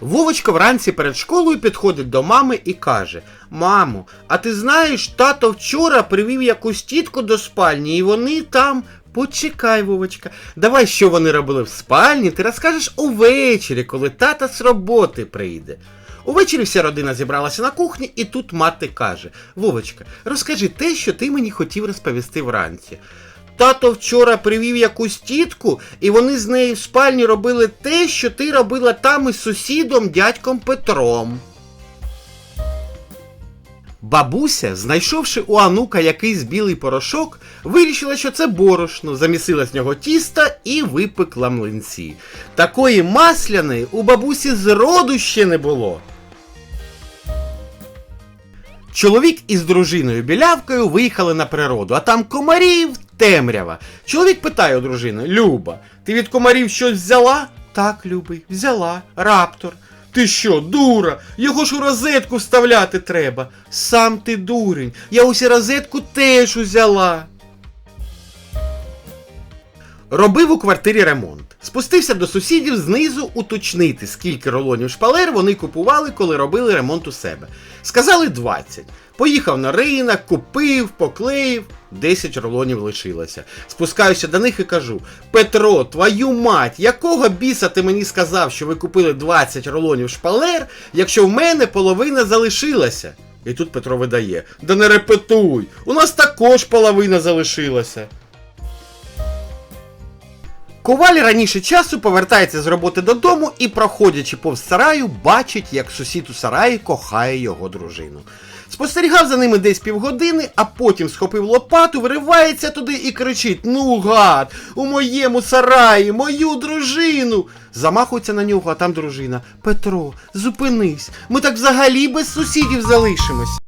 Вовочка вранці перед школою підходить до мами і каже: Мамо, а ти знаєш, тато вчора привів якусь тітку до спальні, і вони там. Почекай, Вовочка, давай, що вони робили в спальні, ти розкажеш увечері, коли тата з роботи прийде. Увечері вся родина зібралася на кухні, і тут мати каже: Вовочка, розкажи те, що ти мені хотів розповісти вранці. Тато вчора привів якусь тітку, і вони з нею в спальні робили те, що ти робила там із сусідом дядьком Петром. Бабуся, знайшовши у Анука якийсь білий порошок, вирішила, що це борошно, замісила з нього тіста і випекла млинці. Такої масляної у бабусі зроду ще не було. Чоловік із дружиною білявкою виїхали на природу, а там комарів темрява. Чоловік питає у дружини: Люба, ти від комарів щось взяла? Так, любий, взяла. Раптор. Ти що, дура? Його ж у розетку вставляти треба. Сам ти дурень. Я усі розетку теж узяла. Робив у квартирі ремонт. Спустився до сусідів знизу уточнити, скільки рулонів шпалер вони купували, коли робили ремонт у себе. Сказали 20. Поїхав на ринок, купив, поклеїв. 10 рулонів лишилося. Спускаюся до них і кажу: Петро, твою мать, якого біса ти мені сказав, що ви купили 20 рулонів шпалер, якщо в мене половина залишилася? І тут Петро видає: Да не репетуй, у нас також половина залишилася. Коваль раніше часу повертається з роботи додому і, проходячи повз сараю, бачить, як сусід у сараї кохає його дружину. Спостерігав за ними десь півгодини, а потім схопив лопату, виривається туди і кричить: Ну, гад, у моєму сараї, мою дружину. Замахується на нього, а там дружина. Петро, зупинись, ми так взагалі без сусідів залишимось.